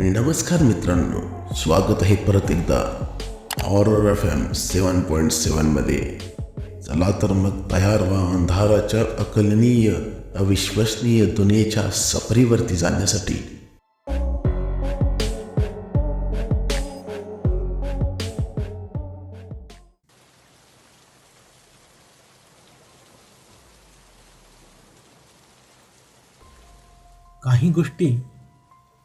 नमस्कार मित्रांनो स्वागत आहे परत एकदा ऑरर एफ एम सेवन पॉईंट सेवनमध्ये चला तर मग तयार व्हा अंधाराच्या अकलनीय अविश्वसनीय दुनियेच्या सफरीवरती जाण्यासाठी. काही गोष्टी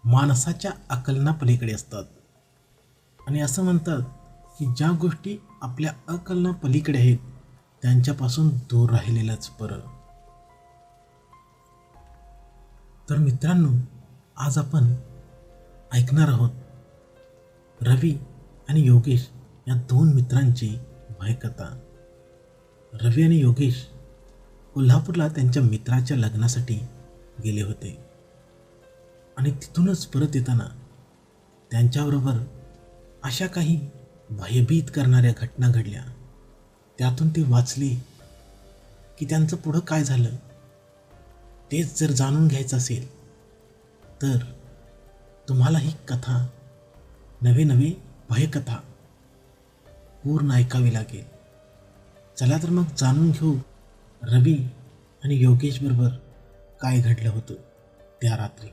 माणसाच्या अकलनापलीकडे असतात. आणि असं म्हणतात की ज्या गोष्टी आपल्या अकलनापलीकडे आहेत त्यांच्यापासून दूर राहिलेलंच बरं. तर मित्रांनो आज आपण ऐकणार आहोत रवी आणि योगेश या दोन मित्रांची भयकथा. रवी आणि योगेश कोल्हापूरला त्यांच्या मित्राच्या लग्नासाठी गेले होते. आणि तिथूनच परत येताना त्यांच्याबरोबर अशा काही भयभीत करणाऱ्या घटना घडल्या. त्यातून ते वाचले की त्यांचं पुढं काय झालं तेच जर जाणून घ्यायचं असेल तर तुम्हाला ही कथा नवे नवे भयकथा पूर्ण ऐकावी लागेल. चला तर मग जाणून घेऊ रवी आणि योगेश बरोबर काय घडलं होतं त्या रात्री.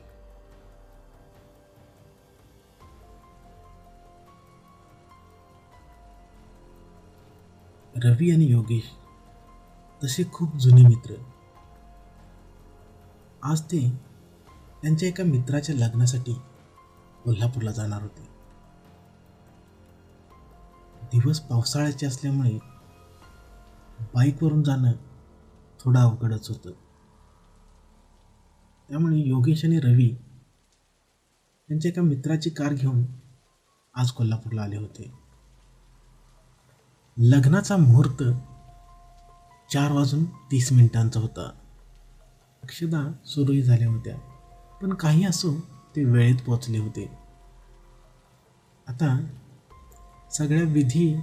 रवी आणि योगेश तसे खूप जुने मित्र. आज ते त्यांच्या एका मित्राच्या लग्नासाठी कोल्हापूरला जाणार होते. दिवस पावसाळ्याचे असल्यामुळे बाईकवरून जाणं थोडं अवघडच होतं. त्यामुळे योगेश आणि रवी त्यांच्या एका मित्राची कार घेऊन आज कोल्हापूरला आले होते. लग्नाचा मुहूर्त चार वाजून तीस मिनिटांचा होता. अक्षदा सुरूही झाल्या होत्या पण काही असो ते वेळेत पोचले होते. आता सगळ्या विधी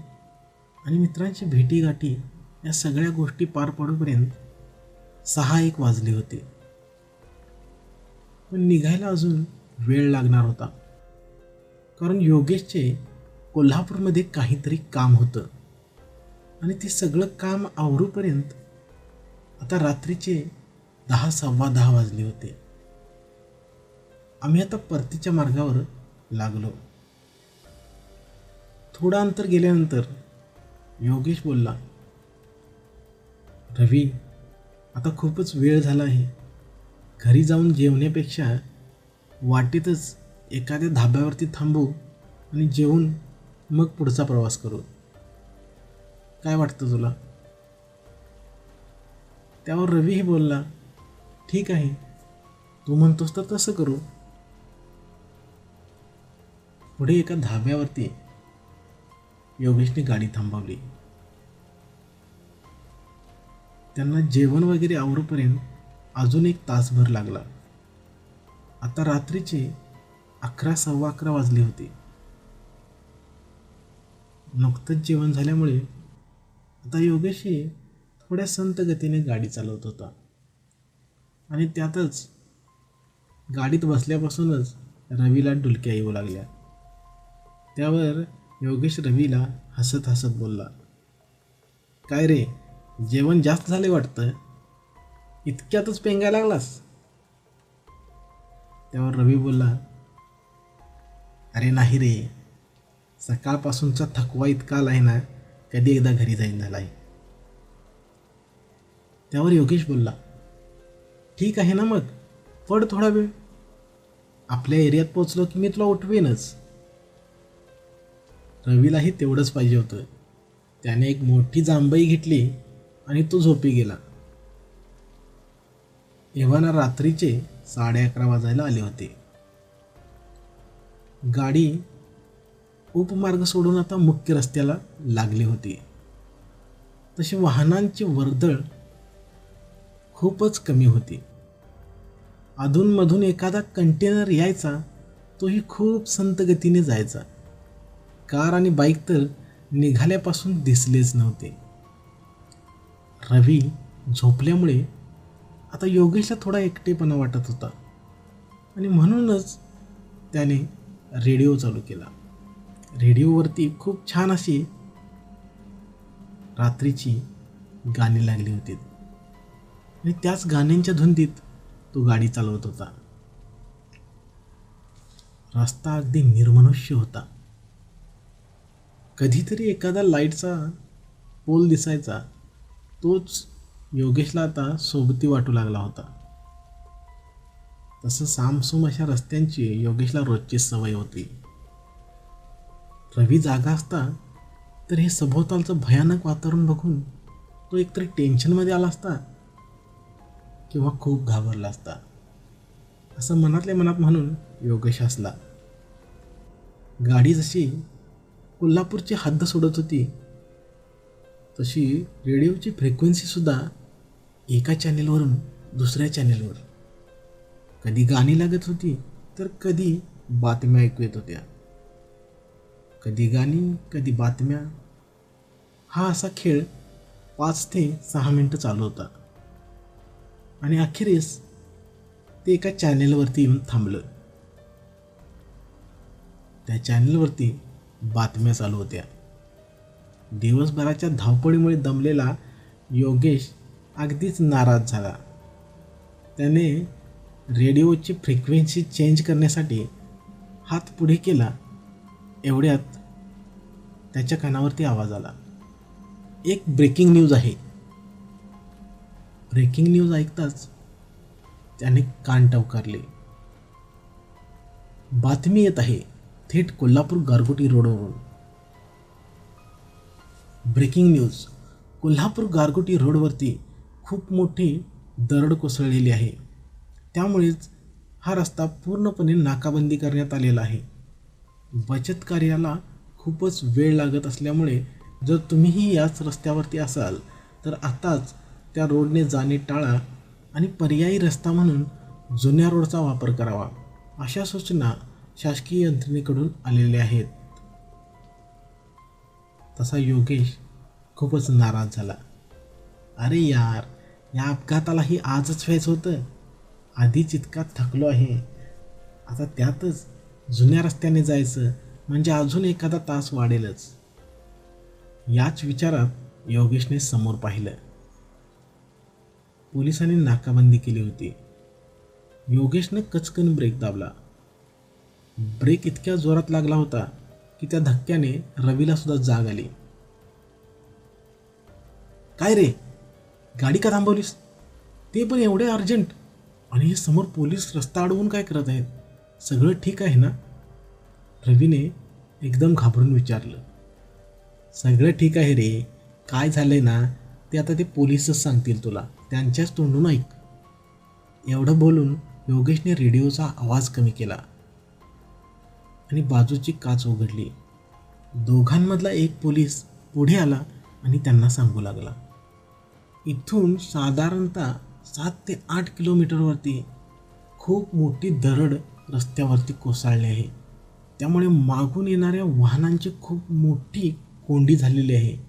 आणि मित्रांची भेटीगाठी या सगळ्या गोष्टी पार पडूपर्यंत सहा एक वाजले होते. पण निघायला अजून वेळ लागणार होता. कारण योगेशचे कोल्हापूरमध्ये काहीतरी काम होतं. आणि ते सगळं काम आवरूपर्यंत आता रात्रीचे दहा सव्वा दहा वाजले होते. आम्ही आता परतीच्या मार्गावर लागलो. थोडं अंतर गेल्यानंतर योगेश बोलला रवी आता खूपच वेळ झाला आहे. घरी जाऊन जेवण्यापेक्षा वाटेतच एखाद्या धाब्यावरती थांबू आणि जेवून मग पुढचा प्रवास करू. काय वाटतं तुला? त्यावर रवीही बोलला ठीक आहे. तू म्हणतोस तर तसं करू. पुढे एका धाब्यावरती योगेशने गाडी थांबवली. त्यांना जेवण वगैरे आवरूपर्यंत अजून एक तासभर लागला. आता रात्रीचे अकरा सव्वा अकरा वाजले होते. नुकतंच जेवण झाल्यामुळे आता योगेशही थोड्या संत गतीने गाडी चालवत होता. आणि त्यातच गाडीत बसल्यापासूनच रवीला डुलक्या येऊ लागल्या. त्यावर योगेश रवीला हसत हसत बोलला काय रे जेवण जास्त झाले वाटतं? इतक्यातच पेंगाय लागलास? त्यावर रवी बोलला अरे नाही रे सकाळपासूनचा थकवा इतका आलाय ना कधी एकदा घरी जाईन झाला आहे त्यावर योगेश बोलला ठीक आहे ना मग पड थोडा वेळ. आपल्या एरियात पोचलो की मी तुला उठवेनच. रवीलाही तेवढंच पाहिजे होतं. त्याने एक मोठी जांभई घेतली आणि तो झोपी गेला. एव्हाना रात्रीचे साडे अकरा वाजायला आले होते. गाडी उपमार्ग सोडून आता मुख्य रस्त्याला लागली होती. तशी वाहनांची वर्दळ खूपच कमी होती. अधूनमधून एखादा कंटेनर यायचा तोही खूप संत गतीने जायचा. कार आणि बाईक तर निघाल्यापासून दिसलेच नव्हते. रवी झोपल्यामुळे आता योगेशला थोडा एकटेपणा वाटत होता आणि म्हणूनच त्याने रेडिओ चालू केला. रेडिओवरती खूप छान अशी रात्रीची गाणी लागली होती. आणि त्याच गाण्यांच्या धुंदीत तो गाडी चालवत होता. रस्ता अगदी निर्मनुष्य होता. कधीतरी एखादा लाईटचा पोल दिसायचा. तोच योगेशला आता सोबती वाटू लागला होता. तसं सामसूम अशा रस्त्यांची योगेशला रोजची सवय होती. रवी जागा असता तर हे सभोवतालचं भयानक वातावरण बघून तो एकतरी टेन्शनमध्ये आला असता किंवा खूप घाबरला असता असं मनातल्या मनात म्हणून योगेश हसला. गाडी जशी कोल्हापूरची हद्द सोडत होती तशी रेडिओची फ्रिक्वेन्सीसुद्धा एका चॅनेलवरून दुसऱ्या चॅनेलवर कधी गाणी लागत होती तर कधी बातम्या ऐकू येत होत्या. कधी गाणी कधी बातम्या. हा असा खेळ पाच ते सहा मिनटं चालू होता आणि अखेरीस ते एका चॅनेलवरती येऊन थांबलं. त्या चॅनेलवरती बातम्या चालू होत्या. दिवसभराच्या धावपळीमुळे दमलेला योगेश अगदीच नाराज झाला. त्याने रेडिओची फ्रिक्वेन्सी चेंज करण्यासाठी हात पुढे केला. एवढ्यात त्याच्या कानावरती आवाज आला. एक ब्रेकिंग न्यूज आहे. ब्रेकिंग न्यूज ऐकताच त्याने कान टवकारले. बातमी येत आहे थेट कोल्हापूर गारगोटी रोडवरून. ब्रेकिंग न्यूज कोल्हापूर गारगोटी रोडवरती खूप मोठी दरड कोसळलेली आहे. त्यामुळेच हा रस्ता पूर्णपणे नाकाबंदी करण्यात आलेला आहे. बचत कार्याला खूपच वेळ लागत असल्यामुळे जर तुम्हीही याच रस्त्यावरती असाल तर आताच त्या रोडने जाणे टाळा आणि पर्यायी रस्ता म्हणून जुन्या रोडचा वापर करावा अशा सूचना शासकीय यंत्रणेकडून आलेल्या आहेत. तसा योगेश खूपच नाराज झाला. अरे यार या अपघातालाही आजच व्हायचं होतं. आधीच इतका थकलो आहे. आता त्यातच जुन्या रस्त्याने जायचं म्हणजे अजून एखादा तास वाढेलच. याच विचारात योगेशने समोर पाहिलं. पोलिसांनी नाकाबंदी केली होती. योगेशनं कचकन ब्रेक दाबला. ब्रेक इतक्या जोरात लागला होता की त्या धक्क्याने रवीला सुद्धा जाग आली. काय रे? गाडी का थांबवलीस? ते पण एवढे अर्जंट. आणि हे समोर पोलीस रस्ता अडवून काय करत आहेत? सगळं ठीक आहे ना? रवीने एकदम घाबरून विचारलं सगळं ठीक आहे रे काय झालंय ना ते आता ते पोलीसच सांगतील तुला त्यांच्याच तोंडून ऐक. एवढं बोलून योगेशने रेडिओचा आवाज कमी केला आणि बाजूची काच उघडली. दोघांमधला एक पोलीस पुढे आला आणि त्यांना सांगू लागला. इथून साधारणतः सात ते आठ किलोमीटरवरती खूप मोठी दरड रस्त्यावरती कोसळली आहे. त्यामुळे मागून येणाऱ्या वाहनांची खूप मोठी कोंडी झालेली आहे.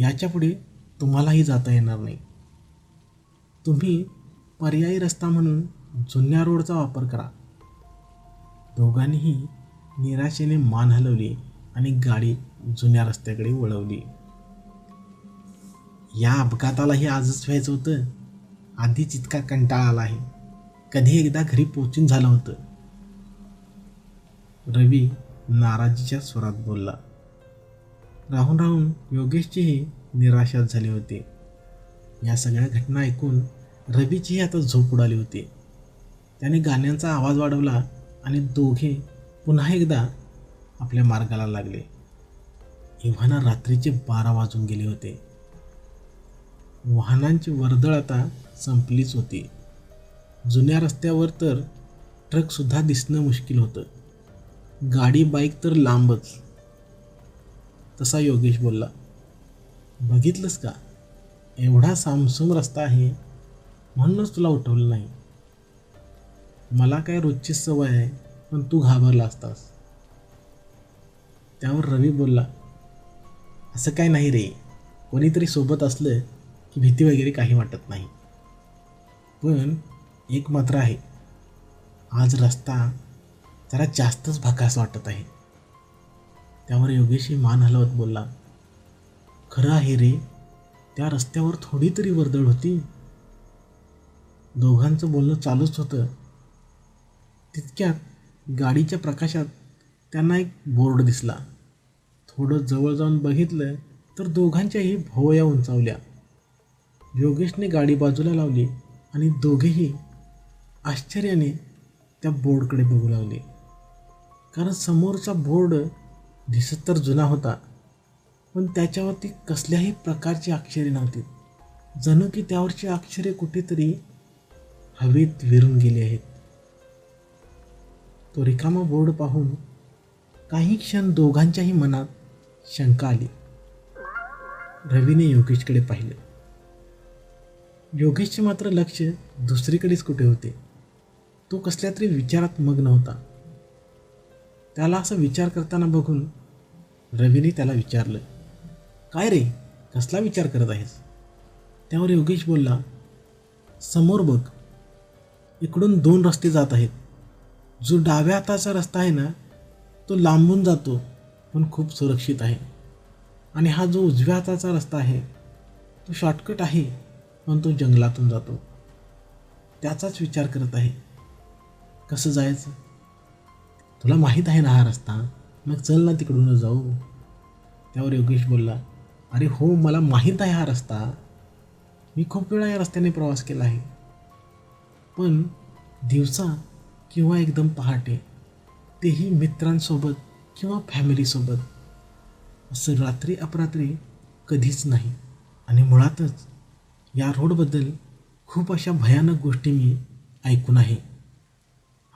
याच्यापुढे तुम्हालाही जाता येणार नाही. तुम्ही पर्यायी रस्ता म्हणून जुन्या रोडचा वापर करा. दोघांनीही निराशेने मान हलवली आणि गाडी जुन्या रस्त्याकडे वळवली. या अपघातालाही आजच व्हायचं होतं. आधीच इतका कंटाळा आला आहे. कधी एकदा घरी पोचून झालं होतं. रवी नाराजीच्या स्वरात बोलला. राहून राहून योगेशचीही निराशाच झाली होती. या सगळ्या घटना ऐकून रवीचीही आता झोप उडाली होती. त्याने गाण्यांचा आवाज वाढवला आणि दोघे पुन्हा एकदा आपल्या मार्गाला लागले. इव्हाना रात्रीचे बारा वाजून गेले होते. वाहनांची वर्दळ आता संपलीच होती. जुन्या रस्त्यावर तर ट्रकसुद्धा दिसणं मुश्किल होतं. गाडी बाईक तर लांबच. तसा योगेश बोलला बघितलंस का? एवढा सामसूम रस्ता आहे म्हणूनच तुला उठवलं नाही. मला काय रोजची सवय आहे पण तू घाबरला असतास. त्यावर रवी बोलला असं काय नाही रे. कोणीतरी सोबत असलं की भीती वगैरे काही वाटत नाही. पण एक मात्र आहे. आज रस्ता जरा जास्तच भकास वाटत आहे. त्यावर योगेशही मान हलवत बोलला खरं आहे रे त्या रस्त्यावर थोडी तरी वर्दळ होती. दोघांचं बोलणं चालूच होतं. तितक्यात गाडीच्या प्रकाशात त्यांना एक बोर्ड दिसला. थोडं जवळ जाऊन बघितलं तर दोघांच्याही भोवया उंचावल्या. योगेशने गाडी बाजूला लावली आणि दोघेही आश्चर्याने त्या बोर्डकडे बघू लागले. कारण समोरचा बोर्ड दिसत तर जुना होता पण त्याच्यावरती कसल्याही प्रकारची अक्षरे नव्हती. जणू की त्यावरची अक्षरे कुठेतरी हवेत विरून गेली आहेत. तो रिकामा बोर्ड पाहून काही क्षण दोघांच्याही मनात शंका आली. रवीने योगेशकडे पाहिलं. योगेशचे मात्र लक्ष दुसरीकडेच कुठे होते? तो कसल्या तरी विचारात मग्न होता. त्याला असं विचार करताना बघून रवीने त्याला विचारलं काय रे कसला विचार करत आहेस? त्यावर योगेश बोलला समोर बघ इकडून दोन रस्ते जात आहेत. जो डाव्या हाताचा रस्ता आहे ना तो लांबून जातो पण खूप सुरक्षित आहे. आणि हा जो उजव्या हाताचा रस्ता आहे तो शॉर्टकट आहे पण तो जंगलातून जातो. त्याचाच विचार करत आहे. कसं जायचं? तुला माहीत आहे ना हा रस्ता? मग चल ना तिकडूनच जाऊ. त्यावर योगेश बोलला अरे हो मला माहीत आहे हा रस्ता. मी खूप वेळा या रस्त्याने प्रवास केला आहे. पण दिवसा किंवा एकदम पहाटे तेही मित्रांसोबत किंवा फॅमिलीसोबत. असं रात्री अपरात्री कधीच नाही. आणि मुळातच या रोडबद्दल खूप अशा भयानक गोष्टी मी ऐकून आहे.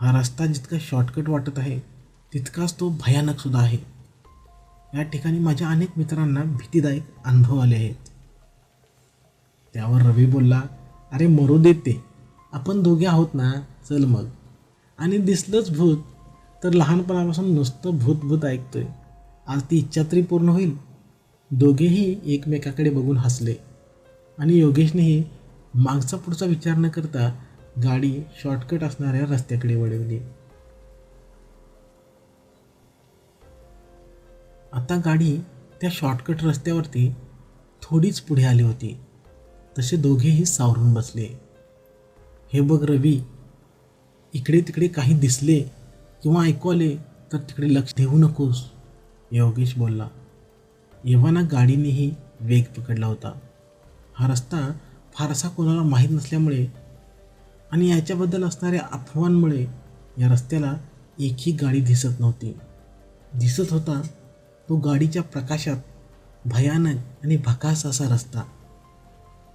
हा रस्ता जितका शॉर्टकट वाटत आहे तितकाच तो भयानकसुद्धा आहे. या ठिकाणी माझ्या अनेक मित्रांना भीतीदायक अनुभव आले आहेत. त्यावर रवी बोलला अरे मरू देत ते. आपण दोघे आहोत ना चल मग. आणि दिसलंच भूत तर लहानपणापासून नुसतं भूत भूत ऐकतोय. आज ती इच्छा तरी पूर्ण होईल. दोघेही एकमेकाकडे बघून हसले. आणि योगेशनेही मागचा पुढचा विचार न करता गाडी शॉर्टकट असणाऱ्या रस्त्याकडे वळवली. आता गाडी त्या शॉर्टकट रस्त्यावरती थोडीच पुढे आली होती. तसे दोघेही सावरून बसले. हे बघ रवी इकडे तिकडे काही दिसले किंवा ऐकू आले तर तिकडे लक्ष देऊ नकोस योगेश बोलला. येवाना गाडीनेही वेग पकडला होता. हा रस्ता फारसा कोणाला माहीत नसल्यामुळे आणि याच्याबद्दल असणाऱ्या अफवांमुळे या रस्त्याला एकही गाडी दिसत नव्हती. दिसत होता तो गाडीच्या प्रकाशात भयानक आणि भकास असा रस्ता.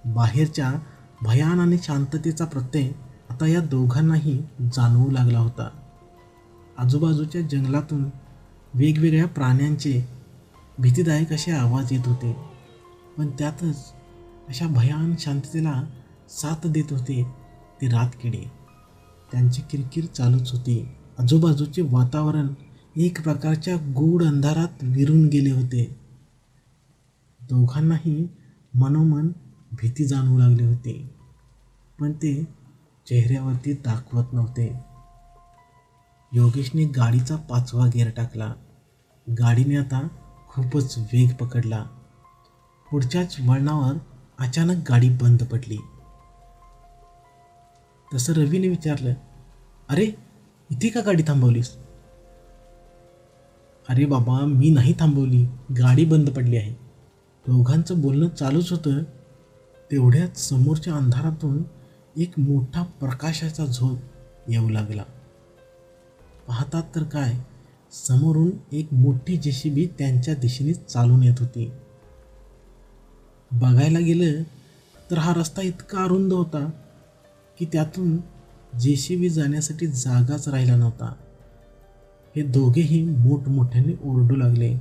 बाहेरच्या भयान आणि शांततेचा प्रत्यय आता या दोघांनाही जाणवू लागला होता. आजूबाजूच्या जंगलातून वेगवेगळ्या प्राण्यांचे भीतीदायक असे आवाज येत होते. पण त्यातच अशा भयान शांततेला साथ देत होते ते रातकिडे त्यांची किरकिर चालूच होती. आजूबाजूचे वातावरण एक प्रकारच्या गूढ अंधारात विरून गेले होते. दोघांनाही मनोमन भीती जाणवू लागली होती. पण ते चेहऱ्यावरती दाखवत नव्हते. योगेशने गाडीचा पाचवा गेअर टाकला. गाडीने आता खूपच वेग पकडला. पुढच्याच वळणावर अचानक गाडी बंद पडली. तसं रवीने विचारलं अरे इथे का गाडी थांबवलीस? अरे बाबा मी नाही थांबवली. गाडी बंद पडली आहे. दोघांचं बोलणं चालूच होतं. तेवढ्यात समोरच्या अंधारातून एक मोठा प्रकाशाचा झोप येऊ लागला. पाहतात तर काय समोरून एक मोठी जेसीबी त्यांच्या दिशेने चालून येत होती. बघायला गेलं तर हा रस्ता इतका अरुंद होता. की त्यातून जे सी बी जाण्यासाठी जागाच राहिला नव्हता. हे दोघेही मोठमोठ्याने ओरडू लागले.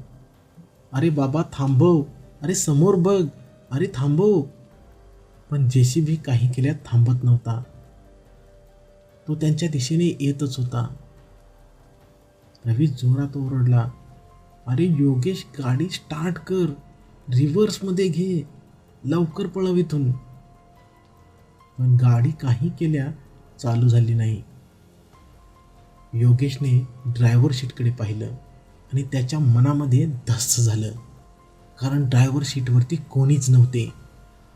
अरे बाबा थांबव. अरे समोर बघ. अरे थांबव. पण जे सी बी काही केल्यात थांबत नव्हता. तो त्यांच्या दिशेने येतच होता. रवी जोरात ओरडला. अरे योगेश गाडी स्टार्ट कर. रिव्हर्समध्ये घे. लवकर पळव इथून. पण गाडी काही केल्या चालू झाली नाही. योगेशने ड्रायव्हर सीटकडे पाहिलं आणि त्याच्या मनामध्ये धस्स झालं. कारण ड्रायव्हर सीटवरती कोणीच नव्हते.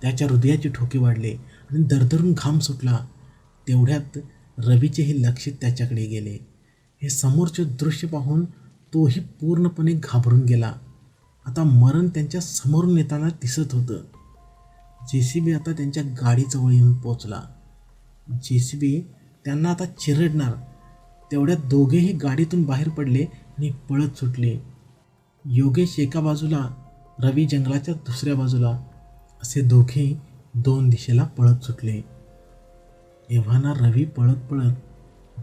त्याच्या हृदयाचे ठोके वाढले आणि दरदरून घाम सुटला. तेवढ्यात रवीचेही लक्ष त्याच्याकडे गेले. हे समोरचे दृश्य पाहून तोही पूर्णपणे घाबरून गेला. आता मरण त्यांच्या समोरून येताना दिसत होतं. जे सी बी आता त्यांच्या गाडीजवळ येऊन पोचला जे सी बी त्यांना आता चिरडणार. तेवढ्यात दोघेही गाडीतून बाहेर पडले आणि पळत सुटले. योगेश एका बाजूला रवी जंगलाच्या दुसऱ्या बाजूला. असे दोघे दोन दिशेला पळत सुटले. एव्हाना रवी पळत पळत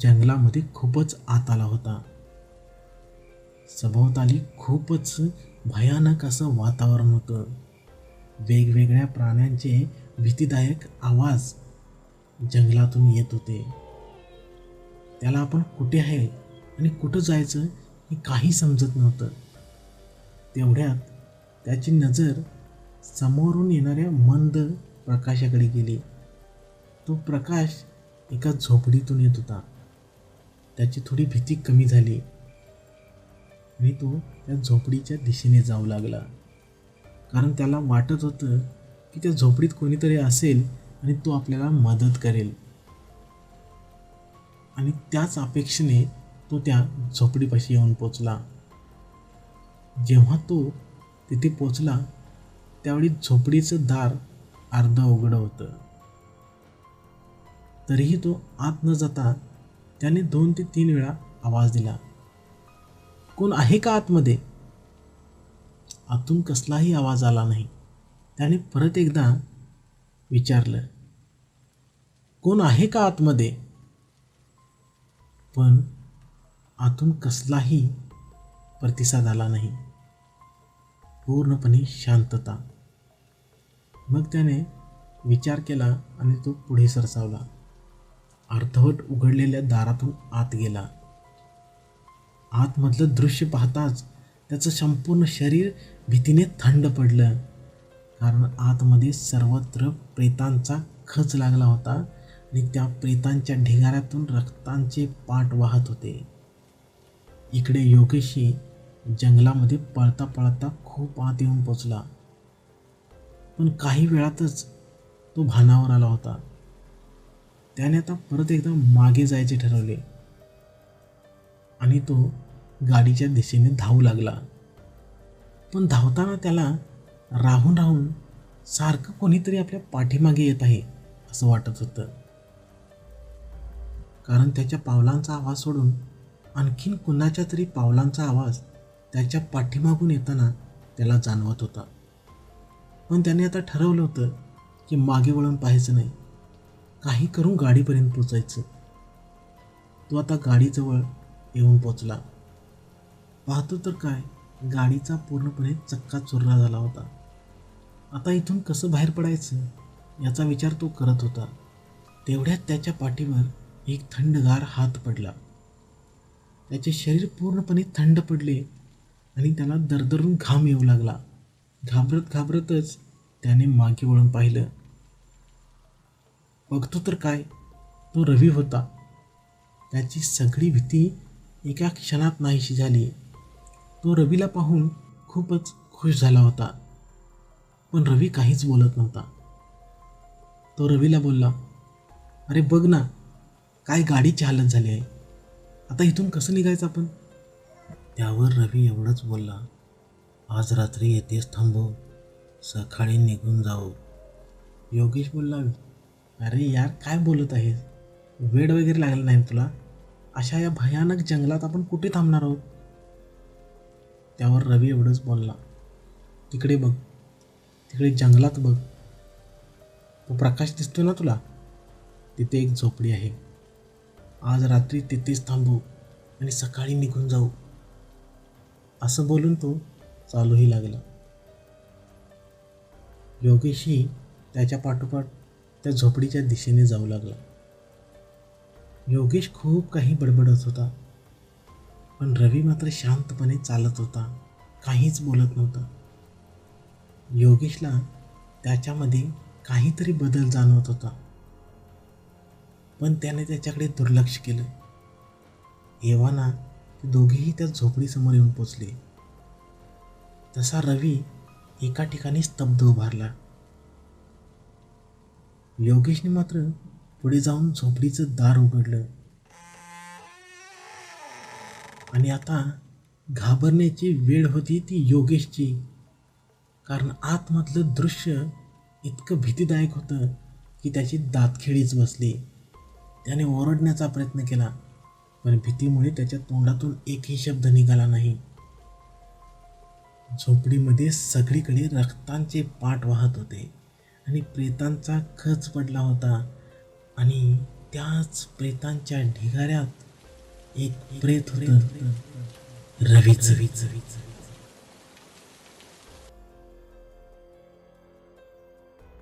जंगलामध्ये खूपच आत आला होता. सभोवताली खूपच भयानक असं वातावरण होतं. वेगवेगळ्या प्राण्यांचे भीतीदायक आवाज जंगलातून येत होते. त्याला आपण कुठे आहे आणि कुठं जायचं हे काही समजत नव्हतं. तेवढ्यात त्याची नजर समोरून येणाऱ्या मंद प्रकाशाकडे गेली. तो प्रकाश एका झोपडीतून येत होता. त्याची थोडी भीती कमी झाली आणि तो त्या झोपडीच्या दिशेने जाऊ लागला. कारण त्याला वाटत होतं की त्या झोपडीत कोणीतरी असेल आणि तो आपल्याला मदत करेल. आणि त्याच अपेक्षेने तो त्या झोपडीपाशी येऊन पोचला. जेव्हा तो तिथे पोचला त्यावेळी झोपडीचं दार अर्ध उघडं होतं. तरीही तो आत न जाता त्याने दोन ते तीन वेळा आवाज दिला. कोण आहे का आतमध्ये? आतून कसलाही आवाज आला नाही. त्याने परत एकदा विचारलं कोण आहे का आतमध्ये? पण आतून कसलाही प्रतिसाद आला नाही. पूर्णपणे शांतता. मग त्याने विचार केला आणि तो पुढे सरसावला. अर्धवट उघडलेल्या दारातून आत गेला. आतमधलं दृश्य पाहताच त्याचं संपूर्ण शरीर भीतीने थंड पडलं. कारण आतमध्ये सर्वत्र प्रेतांचा खच लागला होता आणि त्या प्रेतांच्या ढिगाऱ्यातून रक्तांचे पाट वाहत होते. इकडे योगेशी जंगलामध्ये पळता पळता खूप आत येऊन पोचला. पण काही वेळातच तो भानावर आला होता. त्याने आता परत एकदा मागे जायचे ठरवले. आणि तो गाडीच्या दिशेने धावू लागला. पण धावताना त्याला राहून राहून सारखं कोणीतरी आपल्या पाठीमागे येत आहे असं वाटत होतं. कारण त्याच्या पावलांचा आवाज सोडून आणखीन कुणाच्या तरी पावलांचा आवाज त्याच्या पाठीमागून येताना त्याला जाणवत होता. पण त्याने आता ठरवलं होतं की मागे वळून पाहायचं नाही. काही करून गाडीपर्यंत पोचायचं. तो आता गाडीजवळ येऊन पोचला. पाहतो तर काय गाडीचा पूर्णपणे चक्का चुर्रा झाला होता. आता इथून कसं बाहेर पडायचं याचा विचार तो करत होता. तेवढ्यात त्याच्या पाठीवर एक थंडगार हात पडला. त्याचे शरीर पूर्णपणे थंड पडले आणि त्याला दरदरून घाम येऊ लागला. घाबरत घाबरतच त्याने मागे वळून पाहिलं. बघतो तर काय तो रवी होता. त्याची सगळी भीती एका क्षणात नाहीशी झाली. तो रवीला पाहून खूपच खुश झाला होता. पण रवी काहीच बोलत नव्हता. तो रवीला बोलला अरे बघ ना काय गाडीची हालत झाली आहे. आता इथून कसं निघायचं आपण? त्यावर रवी एवढंच बोलला आज रात्री येतेच थांबव सकाळी निघून जाऊ. योगेश बोलला अरे यार काय बोलत आहेस? वेळ वगैरे लागला नाही तुला? अशा या भयानक जंगलात आपण कुठे थांबणार आहोत? त्यावर रवी एवढंच बोलला. तिकडे बघ. तिकडे जंगलात बघ. तो प्रकाश दिसतो ना तुला? तिथे एक झोपडी आहे. आज रात्री तिथेच थांबू आणि सकाळी निघून जाऊ. असं बोलून तो चालूही लागला. योगेशही त्याच्या पाठोपाठ त्या झोपडीच्या दिशेने जाऊ लागला. योगेश खूप काही बडबडत होता. पण रवी मात्र शांतपणे चालत होता. काहीच बोलत नव्हता. योगेशला त्याच्यामध्ये काहीतरी बदल जाणवत होता. पण त्याने त्याच्याकडे दुर्लक्ष केलं. एव्हाना ते दोघेही त्या झोपडीसमोर येऊन पोचले. तसा रवी एका ठिकाणी स्तब्ध उभारला. योगेशने मात्र पुढे जाऊन झोपडीचं दार उघडलं. आणि आता घाबरण्याची वेळ होती ती योगेशची. कारण आतमधलं दृश्य इतकं भीतीदायक होतं की त्याची दातखिळीच बसली. त्याने ओरडण्याचा प्रयत्न केला पण भीतीमुळे त्याच्या तोंडातून एकही शब्द निघाला नाही. झोपडीमध्ये सगळीकडे रक्तांचे पाठ वाहत होते आणि प्रेतांचा खच पडला होता. आणि त्याच प्रेतांच्या ढिगाऱ्यात एक प्रेत होतं. रवीच.